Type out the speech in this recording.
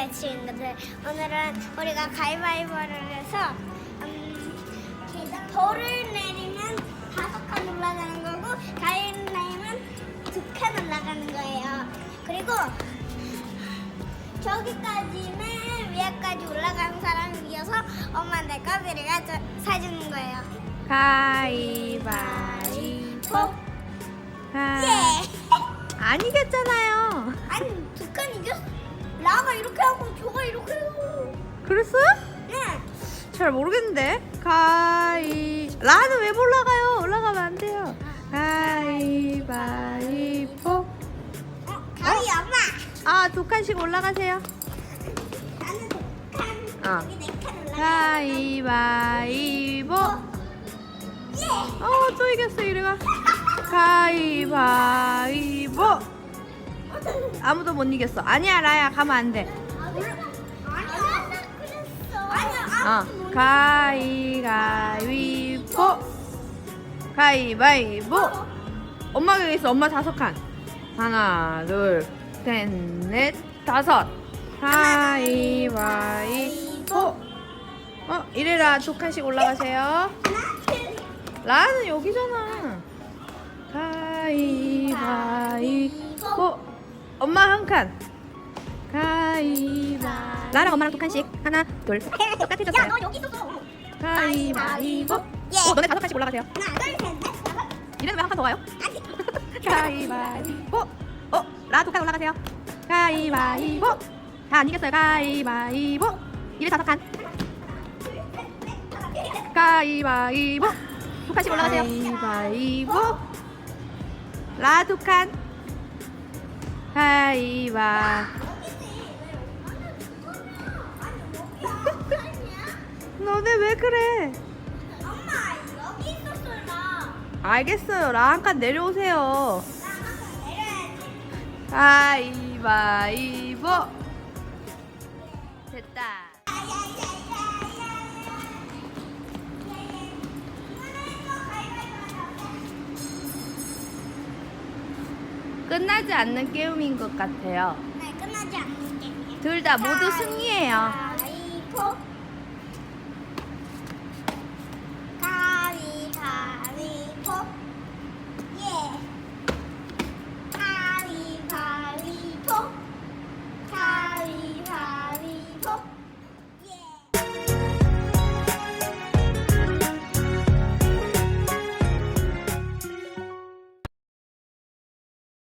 안녕하세요 친구들 오늘은 우리가 가위바위보를 해서 음, 돌을 내리면 다섯 칸 올라가는 거고 가위를 내리면 두 칸 올라가는 거예요 그리고 저기까지 맨 위에까지 올라가는 사람을 이어서 엄마한테 까비리가 저- 사주는 거예요 가위바위보. 가... 예! 안 이겼잖아요. 아니 두 칸 이겼어 라가 이렇게 하고 저가 이렇게 하고 그랬어요? 네 잘 모르겠는데. 가위. 라는 왜 올라가요? 올라가면 안 돼요. 가위바위보. 어, 가위 엄마 아, 두 칸씩 올라가세요. 나는 두 칸, 어. 여기 네칸 올라가. 가위바위보. 예. 어, 또 이겼어, 이래가. 가위바위보. 아무도 못 이겼어. 아니야, 라야, 가면 안 돼. 어, 못 가위바위보. 가위바위보. 엄마가 있어. 엄마 다섯 칸. 하나, 둘, 셋, 넷, 다섯. 가위바위보. 어, 이래라. 두 칸씩 올라가세요. 라는 여기잖아. 가위바위보. 엄마 한 칸. 가위바. 라랑 엄마랑 두 칸씩. 하나, 둘. 야, 똑같아졌어요. 너 여기 있었어. 가위바위보. 예. 어, 너네 다섯 칸씩 올라가세요. 하나, 둘, 셋, 넷, 다섯. 이래는 왜한 칸 더 가요? 가위바위보. 어, 라 두 칸 올라가세요. 가위바위보. 다안 이겼어요. 가위바위보. 이래 다섯 칸. 가위바위보. 두 칸씩 올라가세요. 가위바위보. 라 두 칸. 가위바. 너네 왜 그래? 엄마, 여기 있었어, 나. 알겠어요. 라한칸 내려오세요. 나 한칸 내려야지. 가위바위보. 됐다. 끝나지 않는 게임인 것 같아요. 네, 끝나지 않는 게임이야. 둘다 모두 승리해요. 가위바위보.